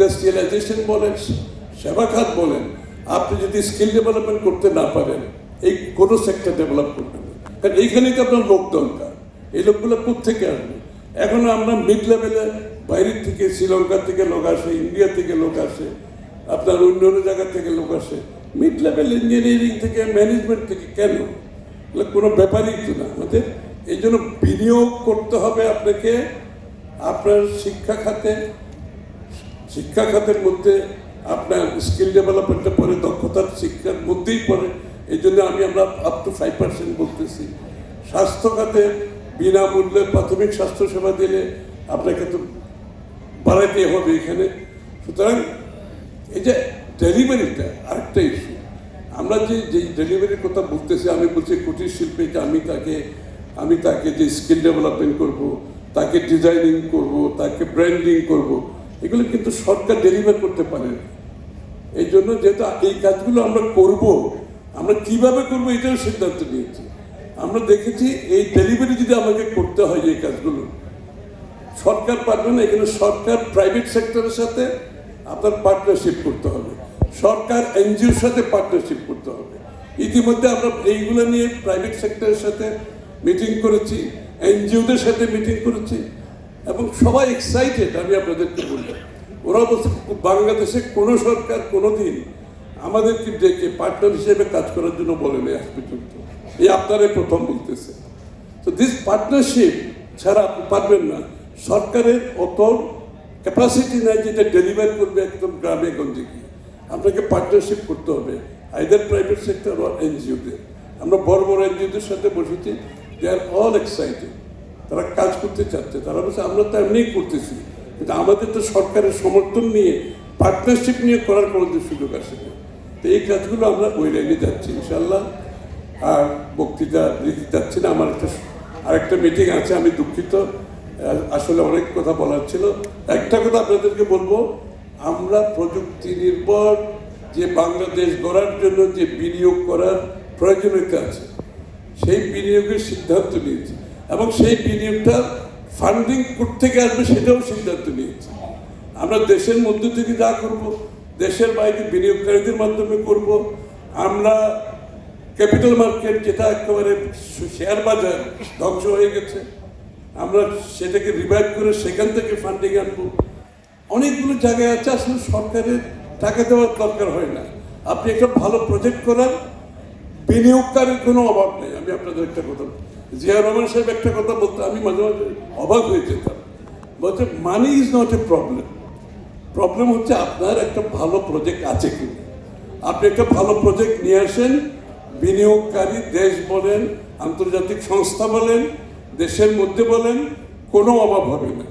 Industrialisation বলেন সেবা খাত বলেন, আপনি যদি স্কিল ডেভেলপমেন্ট করতে না পারেন, এই কোনো সেক্টর ডেভেলপ করবেন কারণ এইখানেই তো আপনার লোক দরকার। এই লোকগুলো থেকে আসবে? এখন আমরা মিড লেভেলে বাইরের থেকে শ্রীলঙ্কা থেকে লোক আসে ইন্ডিয়া থেকে লোক আসে, আপনার অন্য অন্য জায়গা থেকে লোক আসে। মিড লেভেল ইঞ্জিনিয়ারিং থেকে ম্যানেজমেন্ট থেকে কেন? কোনো ব্যাপারই তো না আমাদের। এই জন্য বিনিয়োগ করতে হবে আপনাকে, আপনার শিক্ষা খাতে শিক্ষা খাতের মধ্যে আপনার স্কিল ডেভেলপমেন্টটা পরে দক্ষতার শিক্ষার মধ্যেই পড়ে এই জন্য আমি আমরা আপ টু ফাইভ পার্সেন্ট বলতেছি। স্বাস্থ্য খাতে বিনামূল্যে প্রাথমিক স্বাস্থ্য সেবা দিলে আপনাকে তো বাড়াইতে হবে এখানে। সুতরাং এই যে ডেলিভারিটা আরেকটা ইস্যু আমরা যে যে ডেলিভারির কথা বলতেছি, আমি বলছি কুটির শিল্পে যে আমি তাকে আমি তাকে যে স্কিল ডেভেলপমেন্ট করব, তাকে ডিজাইনিং করব, তাকে ব্র্যান্ডিং করব এগুলো কিন্তু সরকার ডেলিভার করতে পারে এই জন্য যেহেতু এই কাজগুলো আমরা করব, আমরা কীভাবে করব এটাও সিদ্ধান্ত নিয়েছি। আমরা দেখেছি এই ডেলিভারি যদি আমাকে করতে হয় এই কাজগুলো, সরকার পারবে না এখানে সরকার প্রাইভেট সেক্টরের সাথে আপনার পার্টনারশিপ করতে হবে। সরকার এনজিওর সাথে পার্টনারশিপ করতে হবে। ইতিমধ্যে আমরা এইগুলো নিয়ে প্রাইভেট সেক্টরের সাথে মিটিং করেছি, এনজিওদের সাথে মিটিং করেছি। এবং সবাই এক্সাইটেড আমি আপনাদেরকে বলব ওরা বলছে বাংলাদেশে কোনো সরকার কোনো দিন আমাদেরকে ডেকে পার্টনার হিসেবে কাজ করার জন্য বলেনি আজ পর্যন্ত। এই আপনারাই প্রথম বলতেছে তো দিস পার্টনারশিপ ছাড়া আপনি পারবেন না। সরকারের অত ক্যাপাসিটি নাই যেটা ডেলিভার করবে একদম গ্রামে গঞ্জে গিয়ে। আপনাকে পার্টনারশিপ করতে হবে আইদার প্রাইভেট সেক্টর or এনজিওদের আমরা বড় বড় এনজিওদের সাথে বসেছি দে আর অল এক্সাইটেড তারা কাজ করতে চাচ্ছে। তারা বলছে, আমরা তো এমনিই করতেছি। কিন্তু আমাদের তো সরকারের সমর্থন নিয়ে পার্টনারশিপ নিয়ে করার কোনো সুযোগ আসে না। তো এই কাজগুলো আমরা ওই লাইনে যাচ্ছি ইনশাল্লাহ আর বক্তৃতা দিতে যাচ্ছি না, আমার একটা আরেকটা মিটিং আছে, আমি দুঃখিত। আসলে অনেক কথা বলার ছিল। একটা কথা আপনাদেরকে বলব, আমরা প্রযুক্তি নির্ভর, যে বাংলাদেশ গড়ার জন্য যে বিনিয়োগ করার প্রয়োজনীয়তা আছে, সেই বিনিয়োগের সিদ্ধান্ত নিয়েছি। এবং সেই বিনিয়োগটা ফান্ডিং থেকে আসবে সেটাও সিদ্ধান্ত নিয়েছে। আমরা দেশের মধ্য থেকে যা করব, দেশের বাইরে বিনিয়োগকারীদের মাধ্যমে করব। আমরা ক্যাপিটাল মার্কেট যেটা একেবারে শেয়ার বাজার ধ্বংস হয়ে গেছে। আমরা সেটাকে রিভাইভ করে সেখান থেকে ফান্ডিং আনব। অনেকগুলো জায়গায় আছে, আসলে সরকারের টাকা দেওয়ার দরকার হয় না। আপনি একটা ভালো প্রজেক্ট করার, বিনিয়োগকারীর কোনো অভাব নেই। আমি আপনাদের একটা কথা। জিয়া রহমান সাহেব একটা কথা বলতে আমি মাঝে মাঝে অবাক হয়ে যেতাম। বলছে money is not a problem problem হচ্ছে আপনার একটা ভালো প্রজেক্ট আছে কি আপনি একটা ভালো প্রজেক্ট নিয়ে আসেন, বিনিয়োগকারী দেশ বলেন, আন্তর্জাতিক সংস্থা বলেন, দেশের মধ্যে বলেন, কোনো অভাব হবে না।